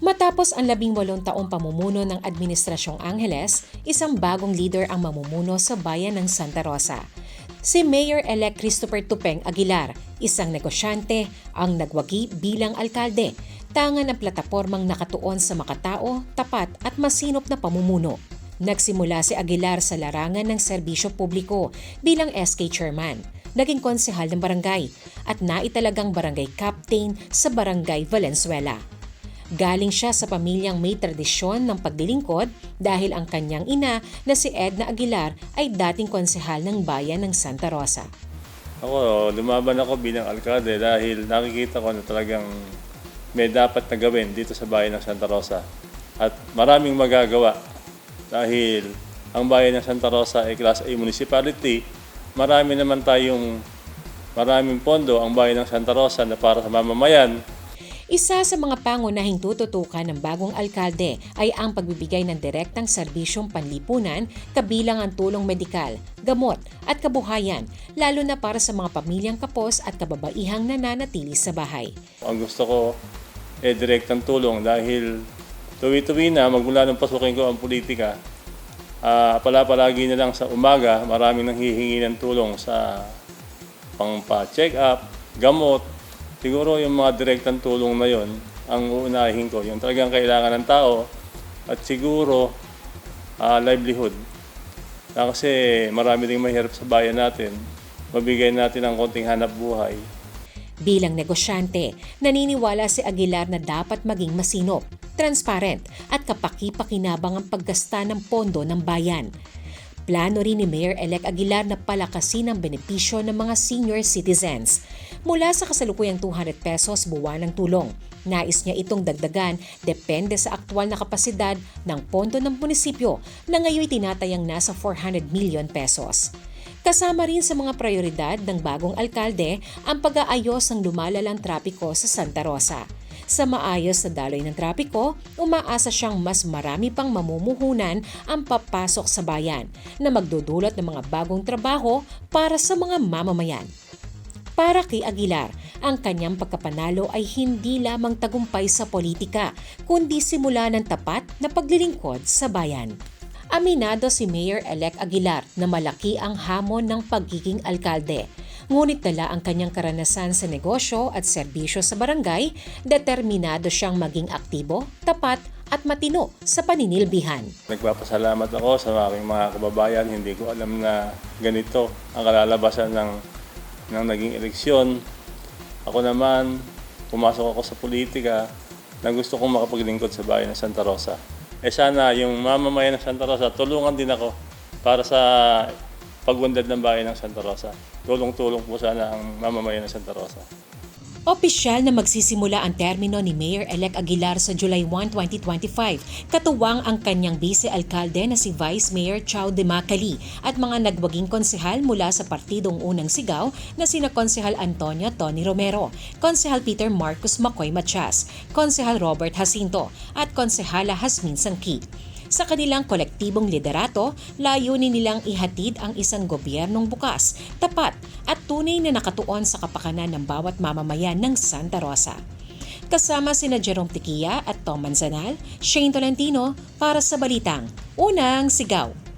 Matapos ang labing walong taong pamumuno ng Administrasyong Angeles, isang bagong leader ang mamumuno sa bayan ng Santa Rosa. Si Mayor-elect Christopher Tupeng Aguilar, isang negosyante, ang nagwagi bilang alkalde, tangan ng platapormang nakatuon sa makatao, tapat at masinop na pamumuno. Nagsimula si Aguilar sa larangan ng serbisyo publiko bilang SK chairman, naging konsehal ng barangay at naitalagang barangay captain sa barangay Valenzuela. Galing siya sa pamilyang may tradisyon ng paglilingkod dahil ang kanyang ina na si Edna Aguilar ay dating konsehal ng bayan ng Santa Rosa. Ako, lumaban ako bilang alkalde dahil nakikita ko na talagang may dapat na gawin dito sa bayan ng Santa Rosa. At maraming magagawa dahil ang bayan ng Santa Rosa ay Class A municipality. Marami naman tayong maraming pondo ang bayan ng Santa Rosa na para sa mamamayan. Isa sa mga pangunahing tututukan ng bagong alkalde ay ang pagbibigay ng direktang serbisyong panlipunan kabilang ang tulong medikal, gamot at kabuhayan, lalo na para sa mga pamilyang kapos at kababaihang nananatili sa bahay. Ang gusto ko eh direktang tulong dahil tuwi-tuwi na magmula nung pasukin ko ang politika. ah pala-palagi na lang sa umaga, maraming nang hihingi ng tulong sa pang-check up, gamot. Siguro yung mga direktang tulong na yon ang uunahin ko. Yung talagang kailangan ng tao at siguro ah, livelihood. Na kasi marami rin mahirap sa bayan natin. Mabigay natin ng konting hanap buhay. Bilang negosyante, naniniwala si Aguilar na dapat maging masinop, transparent at kapaki-pakinabang ang paggasta ng pondo ng bayan. Plano rin ni Mayor-elect Aguilar na palakasin ang benepisyo ng mga senior citizens. Mula sa kasalukuyang 200 pesos buwan ng tulong, nais niya itong dagdagan depende sa aktwal na kapasidad ng pondo ng munisipyo na ngayon tinatayang nasa 400 million pesos. Kasama rin sa mga prioridad ng bagong alkalde ang pag-aayos ng lumalalang trapiko sa Santa Rosa. Sa maayos na daloy ng trapiko, umaasa siyang mas marami pang mamumuhunan ang papasok sa bayan na magdudulot ng mga bagong trabaho para sa mga mamamayan. Para kay Aguilar, ang kanyang pagkapanalo ay hindi lamang tagumpay sa politika, kundi simula ng tapat na paglilingkod sa bayan. Aminado si Mayor-elect Aguilar na malaki ang hamon ng pagiging alkalde. Ngunit dala ang kanyang karanasan sa negosyo at serbisyo sa barangay, determinado siyang maging aktibo, tapat at matino sa paninilbihan. Nagpapasalamat ako sa aking mga kababayan. Hindi ko alam na ganito ang kalalabasan ng, ng naging eleksyon. Ako naman, pumasok ako sa politika na gusto kong makapaglingkod sa bayan ng Santa Rosa. Eh sana yung mamamayan ng Santa Rosa, tulungan din ako para sa pagwandad ng bayan ng Santa Rosa. Tulong-tulong po sana ang mamamayan ng Santa Rosa. Opisyal na magsisimula ang termino ni Mayor-elect Aguilar sa July 1, 2025. Katuwang ang kanyang vice-alkalde na si Vice Mayor Chow de Macali at mga nagwaging konsehal mula sa partidong unang sigaw na sina Konsehal Antonio Tony Romero, Konsehal Peter Marcos Macoy Matias, Konsehal Robert Jacinto at Konsehala Hasmin Sangki. Sa kanilang kolektibong liderato, layunin nilang ihatid ang isang gobyernong bukas, tapat at tunay na nakatuon sa kapakanan ng bawat mamamayan ng Santa Rosa. Kasama sina Jerome Tiquia at Tom Manzanal, Shane Tolentino para sa Balitang Unang Sigaw.